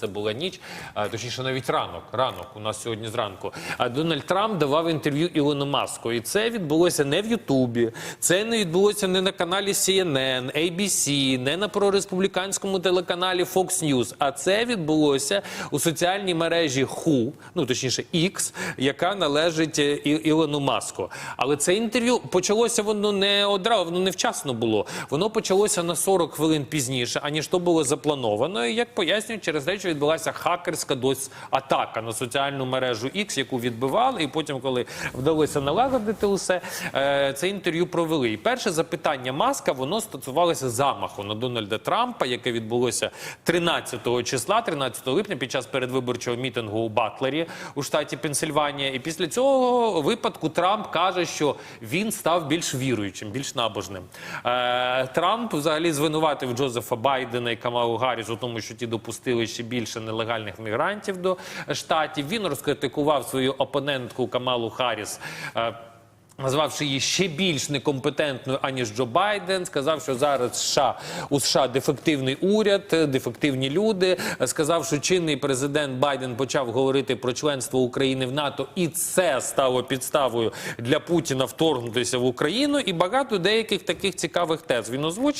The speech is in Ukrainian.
це була ніч, точніше навіть ранок. Ранок у нас сьогодні зранку. Дональд Трамп давав інтерв'ю Ілону Маску, і це відбулося не в Ютубі, це не відбулося не на каналі CNN, ABC, не на прореспубліканському телеканалі Fox News, а це відбулося у соціальній мережі Who, ну точніше X, яка належить е, Ілону Маску. Але це інтерв'ю почалося воно не одразу, воно невчасно було. Воно почалося на 40 хвилин пізніше, аніж то було заплановано. І як пояснюють, через що відбулася хакерська дос атака на соціальну мережу X, яку відбивали, і потім, коли вдалося налагодити усе, е, це інтерв'ю провели. І перше запитання Маска воно стосувалося замаху на Дональда Трампа, яке відбулося 13 числа, 13 липня, під час передвиборчого мітингу у Батлері у штаті Пенсильванія. І після цього випадку Трамп каже, що він став більш віруючим, більш набожним. Е, Трамп взагалі звинуватив Джозефа Байдена і Камалу Гарріс у тому, що ті допустили ще більше нелегальних мігрантів до штатів. Він розкритикував свою опонентку Камалу Харріс. е, Назвавши її ще більш некомпетентною аніж Джо Байден, сказав, що зараз США у США дефективний уряд, дефективні люди. Сказав, що чинний президент Байден почав говорити про членство України в НАТО, і це стало підставою для Путіна вторгнутися в Україну. І багато деяких таких цікавих тез він озвучив.